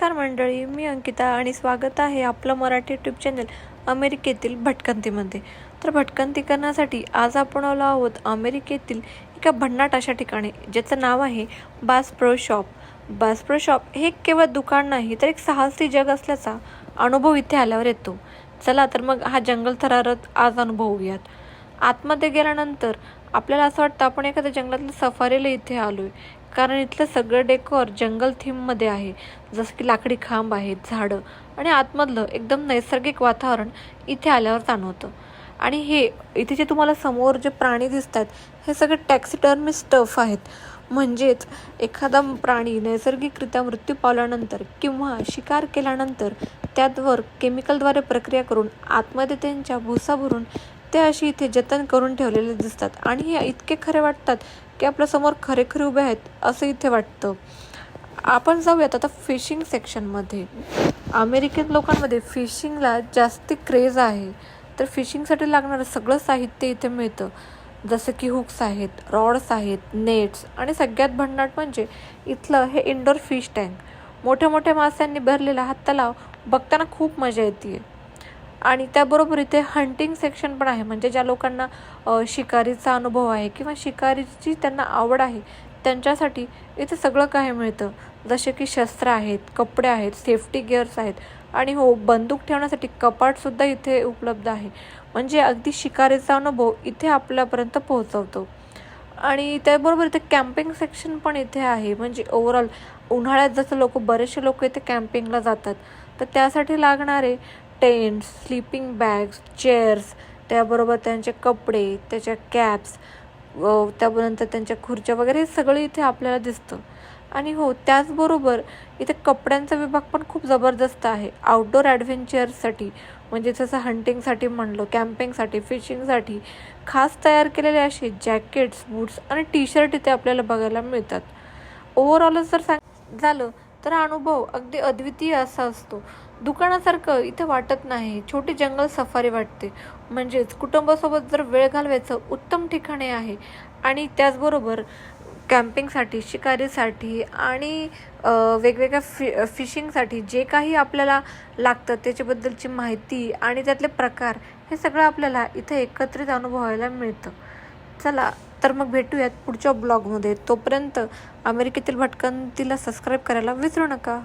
नमस्कार मंडळी मी अंकिता आणि स्वागत आहे आपलं मराठी यूट्यूब चॅनल अमेरिकेतील भटकंतीमध्ये. तर भटकंती करण्यासाठी आज आपण आलो आहोत अमेरिकेतील एका भन्नाट अशा ठिकाणी ज्याचं नाव आहे बास्प्रो शॉप बास्प्रो शॉप हे एक केवळ दुकान नाही तर एक साहसी जग असल्याचा अनुभव इथे आल्यावर येतो. चला तर मग हा जंगल थरारत आज अनुभवूयात. आतमध्ये गेल्यानंतर आपल्याला असं वाटतं आपण एखाद्या जंगलातल्या सफारीला इथे आलो आहे कारण इथलं सगळं डेकोर जंगल थीममध्ये आहे. जसं की लाकडी खांब आहेत झाडं आणि आतमधलं एकदम नैसर्गिक वातावरण इथे आल्यावर जाणवतं. आणि हे इथे जे तुम्हाला समोर जे प्राणी दिसतात हे सगळे टॅक्सिटर्मी स्टफ आहेत. म्हणजेच एखादा प्राणी नैसर्गिकरित्या मृत्यू पावल्यानंतर किंवा शिकार केल्यानंतर त्यावर केमिकलद्वारे प्रक्रिया करून आतमध्ये त्यांच्या भुसा भरून ते अशी इथे जतन करून ठेवलेले दिसतात. आणि हे इतके खरे वाटतात की आपल्यासमोर खरे उभे आहेत असं इथे वाटतं. आपण जाऊयात आता फिशिंग सेक्शनमध्ये अमेरिकन लोकांमध्ये फिशिंगला जास्त क्रेज आहे. तर फिशिंगसाठी लागणारं सगळं साहित्य इथे मिळतं. जसं की हुक्स आहेत रॉड्स आहेत नेट्स आणि सगळ्यात भन्नाट म्हणजे इथलं हे इंडोर फिश टँक मोठ्या मोठ्या माशांनी भरलेला हा तलाव बघताना खूप मजा येते आणि त्याबरोबर इथे हंटिंग सेक्शन पण आहे. म्हणजे ज्या लोकांना शिकारीचा अनुभव आहे किंवा शिकारीची त्यांना आवड आहे त्यांच्यासाठी इथे सगळं काही मिळतं. जसे की शस्त्र आहेत कपडे आहेत सेफ्टी गिअर्स आहेत आणि हो बंदूक ठेवण्यासाठी कपाटसुद्धा इथे उपलब्ध आहे. म्हणजे अगदी शिकारीचा अनुभव इथे आपल्यापर्यंत पोहोचवतो. आणि त्याबरोबर इथे कॅम्पिंग सेक्शन पण इथे आहे. म्हणजे ओव्हरऑल उन्हाळ्यात जसं लोक बरेचसे लोक इथे कॅम्पिंगला जातात. तर त्यासाठी लागणारे टेंट स्लीपिंग बॅग्स चेअर्स त्याबरोबर त्यांचे कपडे त्याच्या कॅप्स त्यानंतर त्यांच्या खुर्च्या वगैरे हे सगळं इथे आपल्याला दिसतं. आणि हो त्याचबरोबर इथे कपड्यांचा विभाग पण खूप जबरदस्त आहे. आउटडोर ॲडव्हेंचरसाठी म्हणजे जसं हंटिंगसाठी म्हणलं कॅम्पिंगसाठी फिशिंगसाठी खास तयार केलेले असे जॅकेट्स बूट्स आणि टी शर्ट इथे आपल्याला बघायला मिळतात. ओव्हरऑलच जर सांग झालं तर अनुभव अगदी अद्वितीय असा असतो. दुकानासारखं इथं वाटत नाही. छोटी जंगल सफारी वाटते. म्हणजेच कुटुंबासोबत जर वेळ घालवायचं उत्तम ठिकाणे आहे. आणि त्याचबरोबर कॅम्पिंगसाठी शिकारीसाठी आणि वेगवेगळ्या फि फिशिंगसाठी जे काही आपल्याला लागतं त्याच्याबद्दलची माहिती आणि त्यातले प्रकार हे सगळं आपल्याला इथे एकत्रित अनुभवायला मिळतं. चला तर मग भेटूयात पुढच्या ब्लॉगमध्ये. तोपर्यंत अमेरिकेतील भटकंतीला सबस्क्राईब करायला विसरू नका.